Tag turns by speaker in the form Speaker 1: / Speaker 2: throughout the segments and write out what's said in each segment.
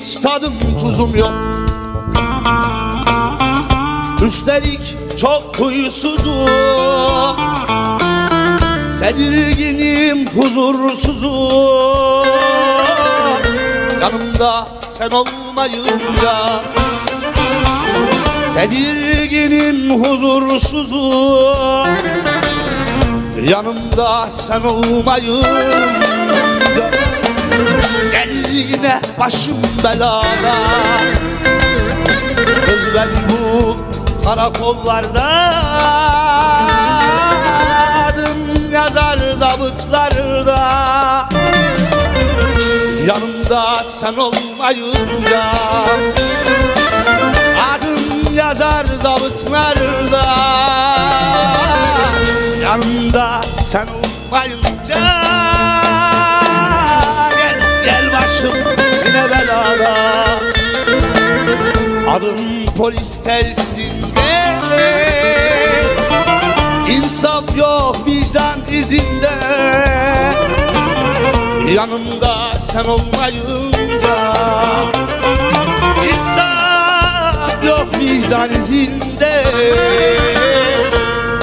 Speaker 1: hiç tadım tuzum yok. Üstelik çok huysuzum. Tedirginim huzursuzum. Yanımda sen olmayınca Tedirginim huzursuzum. Yanımda sen olmayınca başım belada. Kız beni bu karakollarda. Adım yazar zabıtlarda. Yanımda sen olmayınca. Adım yazar zabıtlarda Adım polis telsizinde. İnsaf yok vicdan izinde. Yanımda sen olmayınca İnsaf yok vicdan izinde.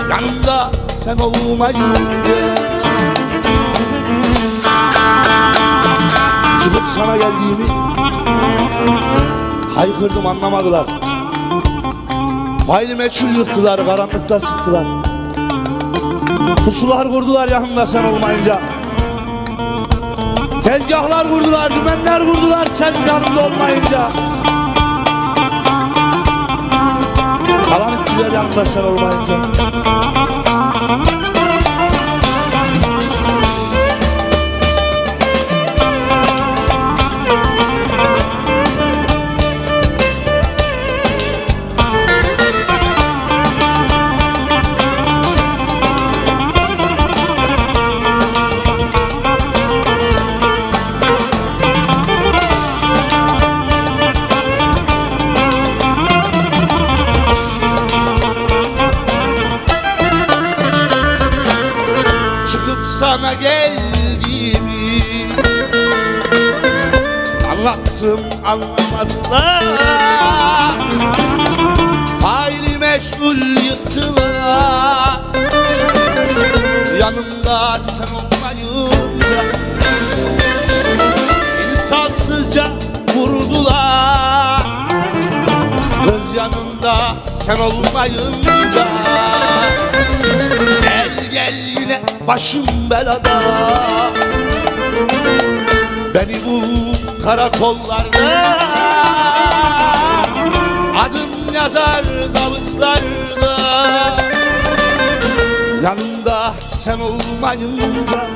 Speaker 1: Yanımda sen olmayınca. Çıkıp sana geldiğimi Haykırdım anlamadılar. Hayli meçhul yıktılar karanlıkta sıktılar. Pusular kurdular yanımda sen olmayınca. Tezgahlar kurdular, dümenler kurdular sen yanımda olmayınca. Kalan ettiler yanımda sen olmayınca sana geldiğimi Anlattım anlamadılar. Faili meçhul yıktılar Yanımda sen olmayınca İnsafsızca vurdular. Kız yanımda sen olmayınca başım belada. Beni bu karakollarda Adım yazar zabıtlarda Yanımda sen olmayınca